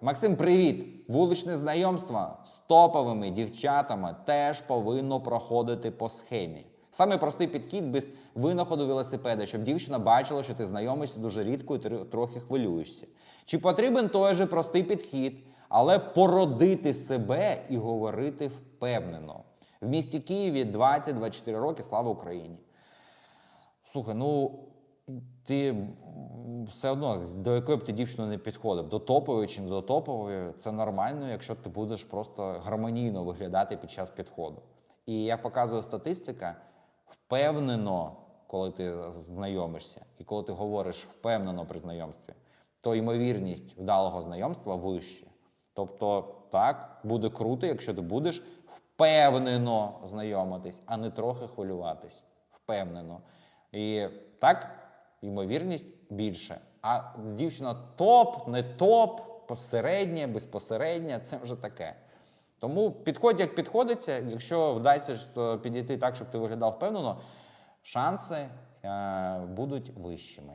Максим, привіт! Вуличне знайомство з топовими дівчатами теж повинно проходити по схемі. Саме простий підхід без винаходу велосипеда, щоб дівчина бачила, що ти знайомишся дуже рідко і трохи хвилюєшся. Чи потрібен той же простий підхід, але породити себе і говорити впевнено. В місті Києві 20-24 роки, слава Україні. Слухай, ну ти все одно до якої б ти дівчини не підходив, до топової чи не до топової, це нормально, якщо ти будеш просто гармонійно виглядати під час підходу. І як показує статистика, впевнено, коли ти знайомишся, і коли ти говориш впевнено при знайомстві, то ймовірність вдалого знайомства вища. Тобто, так, буде круто, якщо ти будеш впевнено знайомитись, а не трохи хвилюватись. Впевнено. І так, ймовірність більше. А дівчина топ, не топ, посереднє, безпосереднє це вже таке. Тому підходь, як підходиться. Якщо вдасться підійти так, щоб ти виглядав впевнено, шанси е, будуть вищими.